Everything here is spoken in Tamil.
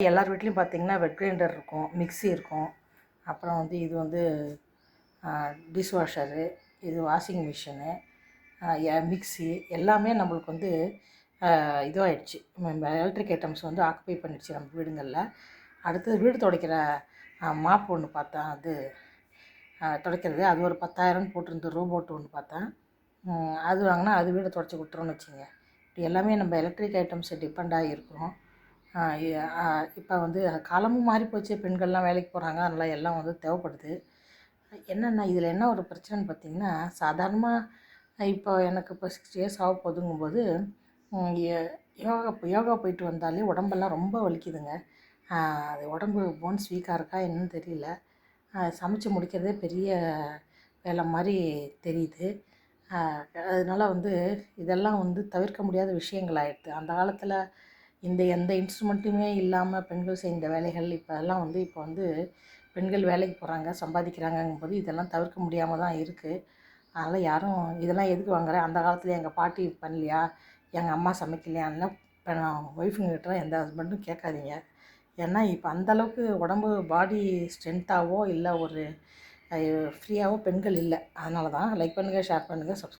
எல்லார் வீட்லேயும் பார்த்தீங்கன்னா வெட் கிரைண்டர் இருக்கும் மிக்ஸி இருக்கும். அப்புறம் வந்து இது வந்து டிஷ் வாஷரு இது வாஷிங் மிஷினு மிக்ஸி எல்லாமே நம்மளுக்கு வந்து இதுவாகிடுச்சு எலக்ட்ரிக் ஐட்டம்ஸ் வந்து ஆக்குபை பண்ணிடுச்சு நம்ம வீடுங்களில். அடுத்தது வீடு துடைக்கிற மாப்பு ஒன்று பார்த்தா அது துடைக்கிறது. அது ஒரு பத்தாயிரம்னு போட்டிருந்த ரோபோட் ஒன்று பார்த்தேன் அது வாங்கினா அது வீடை துடைச்சி கொடுத்துருன்னு வச்சுங்க இப்படி எல்லாமே நம்ம எலக்ட்ரிக் ஐட்டம்ஸை டிபெண்ட் ஆகி இருக்கிறோம் இப்போ வந்து காலமும் மாறி போச்சு. பெண்கள்லாம் வேலைக்கு போகிறாங்க அதனால் எல்லாம் வந்து தேவைப்படுது. என்னென்னா இதில் என்ன ஒரு பிரச்சனைன்னு பார்த்தீங்கன்னா சாதாரணமாக இப்போ எனக்கு இப்போ சிக்ஸ்டி இயர்ஸ் ஆக போதுங்கும்போது யோகா யோகா போயிட்டு வந்தாலே உடம்பெல்லாம் ரொம்ப வலிக்குதுங்க. அது உடம்பு போன்ஸ் வீக்காக இருக்கா என்னன்னு தெரியல. சமைச்சு முடிக்கிறதே பெரிய வேலை மாதிரி தெரியுது. அதனால் அதனால வந்து இதெல்லாம் வந்து தவிர்க்க முடியாத விஷயங்கள் ஆயிடுது. அந்த காலத்தில் இந்த எந்த இன்ஸ்ட்ருமெண்ட்டுமே இல்லாமல் பெண்கள் செய்த வேலைகள் இப்போல்லாம் வந்து இப்போ வந்து பெண்கள் வேலைக்கு போகிறாங்க சம்பாதிக்கிறாங்கங்கும்போது இதெல்லாம் தவிர்க்க முடியாமல் தான் இருக்குது அதனால் யாரும் இதெல்லாம் எதுக்கு வாங்குற? அந்த காலத்தில் எங்கள் பாட்டி பண்ணலையா? எங்கள் அம்மா சமைக்கலையான்னு இப்போ நான் ஒய்ஃபுங்கிட்ட எந்த ஹஸ்பண்டும் கேட்காதீங்க. ஏன்னா இப்போ அந்தளவுக்கு உடம்பு பாடி ஸ்ட்ரென்த்தாகவோ இல்லை ஒரு ஃப்ரீயாகவோ பெண்கள் இல்லை. அதனால தான் லைக் பண்ணுங்கள் ஷேர் பண்ணுங்கள் சப்ஸ்கிரைப்